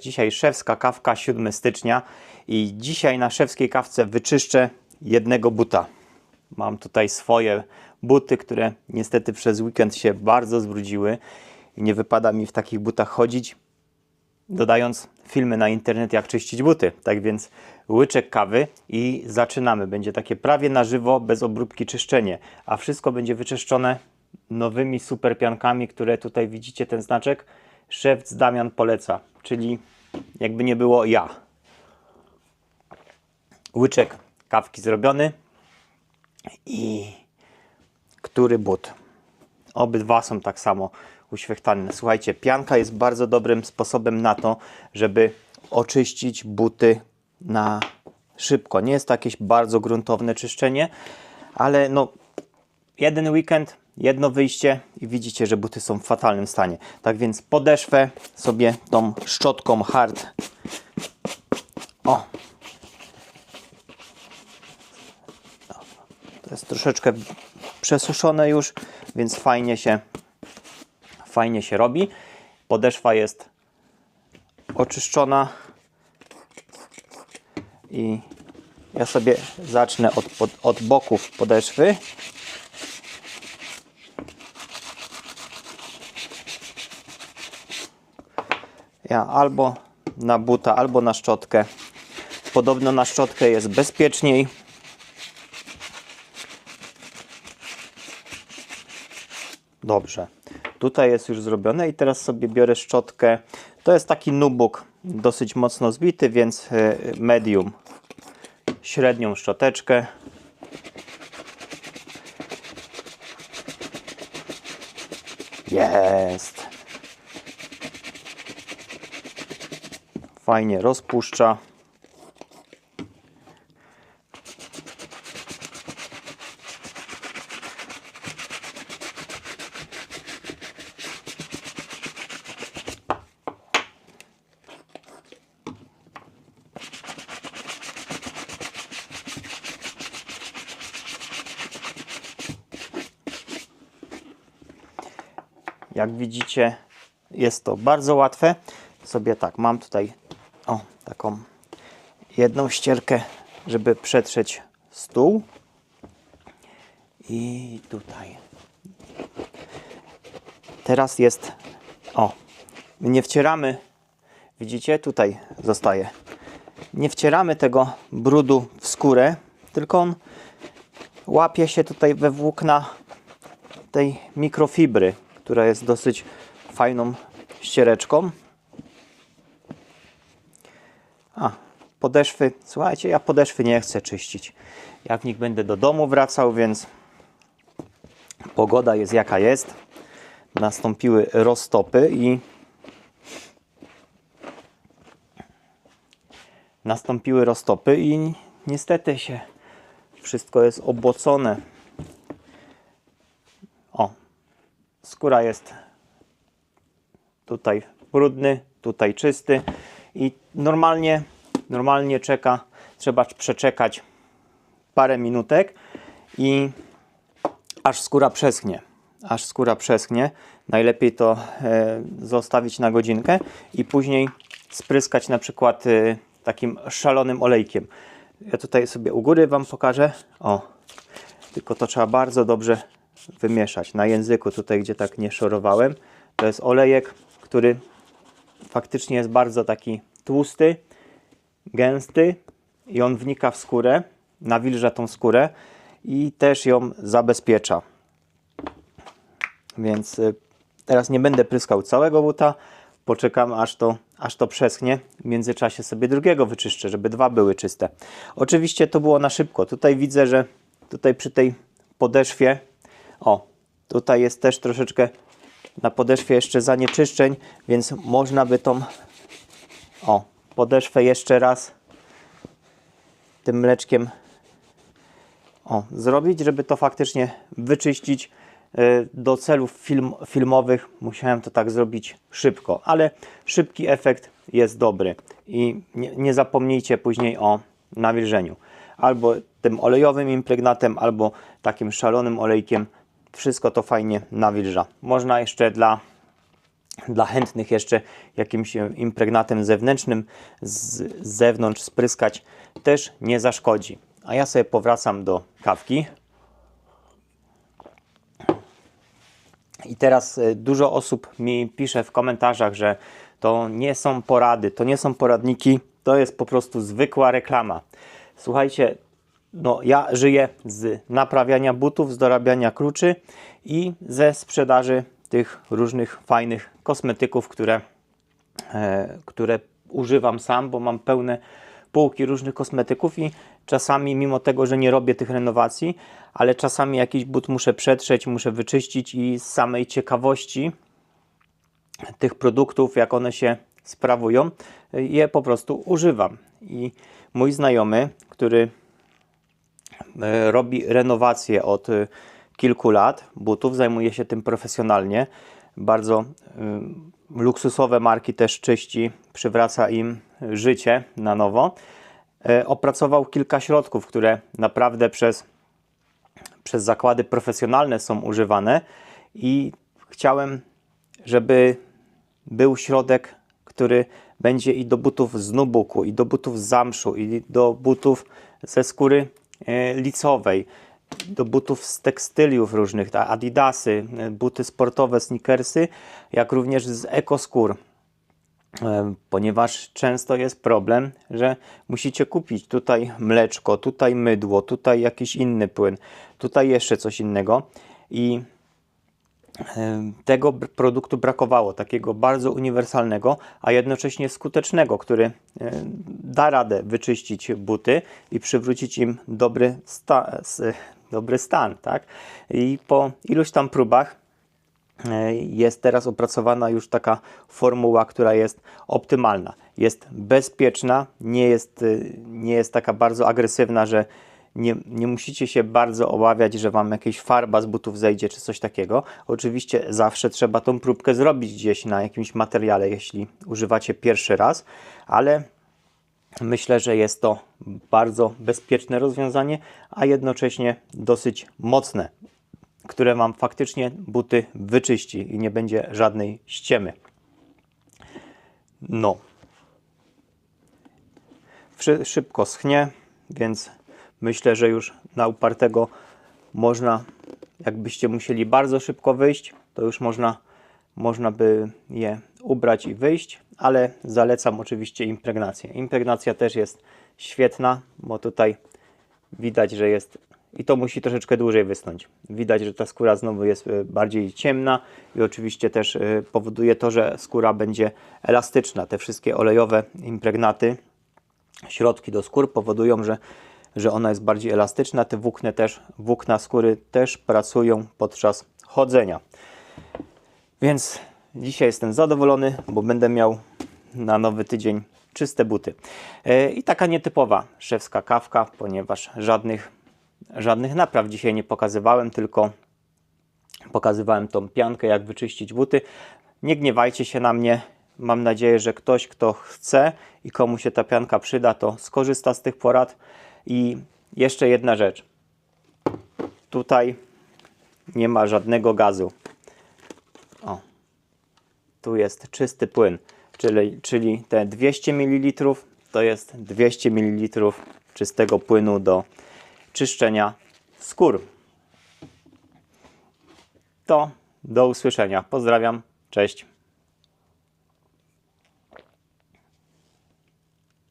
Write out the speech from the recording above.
Dzisiaj szewska kawka 7 stycznia i dzisiaj na szewskiej kawce wyczyszczę jednego buta. Mam tutaj swoje buty, które niestety przez weekend się bardzo zbrudziły i nie wypada mi w takich butach chodzić, dodając filmy na internet jak czyścić buty. Tak więc łyczek kawy i zaczynamy. Będzie takie prawie na żywo, bez obróbki czyszczenie, a wszystko będzie wyczyszczone nowymi super piankami, które tutaj widzicie ten znaczek. Szewc Damian poleca, czyli jakby nie było ja. Łyczek kawki zrobiony i który but. Obydwa są tak samo uświechtane. Słuchajcie, pianka jest bardzo dobrym sposobem na to, żeby oczyścić buty na szybko. Nie jest to jakieś bardzo gruntowne czyszczenie, ale no jeden weekend, jedno wyjście i widzicie, że buty są w fatalnym stanie. Tak więc podeszwę sobie tą szczotką hard. O. To jest troszeczkę przesuszone już, więc fajnie się fajnie się robi. Podeszwa jest oczyszczona i ja sobie zacznę od, od, od boków podeszwy. Ja albo na buta, albo na szczotkę. Podobno na szczotkę jest bezpieczniej. Dobrze. Tutaj jest już zrobione i teraz sobie biorę szczotkę. To jest taki nubuk dosyć mocno zbity, więc e, medium. Średnią szczoteczkę. Jest. Fajnie rozpuszcza. Jak widzicie, jest to bardzo łatwe. Sobie tak, mam tutaj taką jedną ścierkę, żeby przetrzeć stół. I tutaj. Teraz jest, o, nie wcieramy, widzicie, tutaj zostaje. Nie wcieramy tego brudu w skórę, tylko on łapie się tutaj we włókna tej mikrofibry, która jest dosyć fajną ściereczką. A, podeszwy. Słuchajcie, ja podeszwy nie chcę czyścić. Ja w nich będę do domu wracał, więc pogoda jest jaka jest. Nastąpiły roztopy i nastąpiły roztopy i niestety się wszystko jest obłocone. O, skóra jest tutaj brudny, tutaj czysty i normalnie, normalnie czeka, trzeba przeczekać parę minutek i aż skóra przeschnie. Aż skóra przeschnie. Najlepiej to e, zostawić na godzinkę i później spryskać na przykład e, takim szalonym olejkiem. Ja tutaj sobie u góry Wam pokażę. O, tylko to trzeba bardzo dobrze wymieszać. Na języku tutaj, gdzie tak nie szorowałem, to jest olejek, który faktycznie jest bardzo taki tłusty, gęsty i on wnika w skórę, nawilża tą skórę i też ją zabezpiecza. Więc y, teraz nie będę pryskał całego buta, poczekam aż to, aż to przeschnie. W międzyczasie sobie drugiego wyczyszczę, żeby dwa były czyste. Oczywiście to było na szybko. Tutaj widzę, że tutaj przy tej podeszwie, o, tutaj jest też troszeczkę na podeszwie jeszcze zanieczyszczeń, więc można by tą o, podeszwę jeszcze raz tym mleczkiem o, zrobić, żeby to faktycznie wyczyścić. Y, Do celów film, filmowych musiałem to tak zrobić szybko, ale szybki efekt jest dobry i nie, nie zapomnijcie później o nawilżeniu. Albo tym olejowym impregnatem, albo takim szalonym olejkiem. Wszystko to fajnie nawilża. Można jeszcze dla dla chętnych jeszcze jakimś impregnatem zewnętrznym z zewnątrz spryskać też nie zaszkodzi. A ja sobie powracam do kawki. I teraz y, dużo osób mi pisze w komentarzach, że to nie są porady, to nie są poradniki, to jest po prostu zwykła reklama. Słuchajcie, no ja żyję z naprawiania butów, z dorabiania kluczy i ze sprzedaży tych różnych fajnych kosmetyków, które, e, które używam sam, bo mam pełne półki różnych kosmetyków i czasami, mimo tego, że nie robię tych renowacji, ale czasami jakiś but muszę przetrzeć, muszę wyczyścić i z samej ciekawości tych produktów, jak one się sprawują, je po prostu używam. I mój znajomy, który robi renowację od e, kilku lat butów, zajmuje się tym profesjonalnie. Bardzo y, luksusowe marki też czyści, przywraca im życie na nowo. E, opracował kilka środków, które naprawdę przez, przez zakłady profesjonalne są używane i chciałem, żeby był środek, który będzie i do butów z nubuku, i do butów z zamszu, i do butów ze skóry e, licowej, do butów z tekstyliów różnych, adidasy, e, buty sportowe, sneakersy, jak również z ekoskór. E, Ponieważ często jest problem, że musicie kupić tutaj mleczko, tutaj mydło, tutaj jakiś inny płyn, tutaj jeszcze coś innego i e, tego produktu brakowało, takiego bardzo uniwersalnego, a jednocześnie skutecznego, który e, da radę wyczyścić buty i przywrócić im dobry, sta- dobry stan. Tak? I po iluś tam próbach e, jest teraz opracowana już taka formuła, która jest optymalna. Jest bezpieczna, nie jest, y, nie jest taka bardzo agresywna, że nie, nie musicie się bardzo obawiać, że Wam jakaś farba z butów zejdzie czy coś takiego. Oczywiście zawsze trzeba tą próbkę zrobić gdzieś na jakimś materiale, jeśli używacie pierwszy raz, ale Myślę, że jest to bardzo bezpieczne rozwiązanie, a jednocześnie dosyć mocne, które Wam faktycznie buty wyczyści i nie będzie żadnej ściemy. No. Szy- Szybko schnie, więc myślę, że już na upartego można, jakbyście musieli bardzo szybko wyjść, to już można, można by je ubrać i wyjść, ale zalecam oczywiście impregnację. Impregnacja też jest świetna, bo tutaj widać, że jest i to musi troszeczkę dłużej wysnąć. Widać, że ta skóra znowu jest e, bardziej ciemna i oczywiście też e, powoduje to, że skóra będzie elastyczna. Te wszystkie olejowe impregnaty, środki do skór powodują, że, że ona jest bardziej elastyczna. Te włókna też, włókna skóry też pracują podczas chodzenia. Więc dzisiaj jestem zadowolony, bo będę miał na nowy tydzień czyste buty. E, I taka nietypowa szewska kawka, ponieważ żadnych, żadnych napraw dzisiaj nie pokazywałem, tylko pokazywałem tą piankę, jak wyczyścić buty. Nie gniewajcie się na mnie. Mam nadzieję, że ktoś, kto chce i komu się ta pianka przyda, to skorzysta z tych porad. I jeszcze jedna rzecz. Tutaj nie ma żadnego gazu. Tu jest czysty płyn, czyli, czyli te 200 ml to jest 200 ml czystego płynu do czyszczenia skór. To do usłyszenia. Pozdrawiam. Cześć.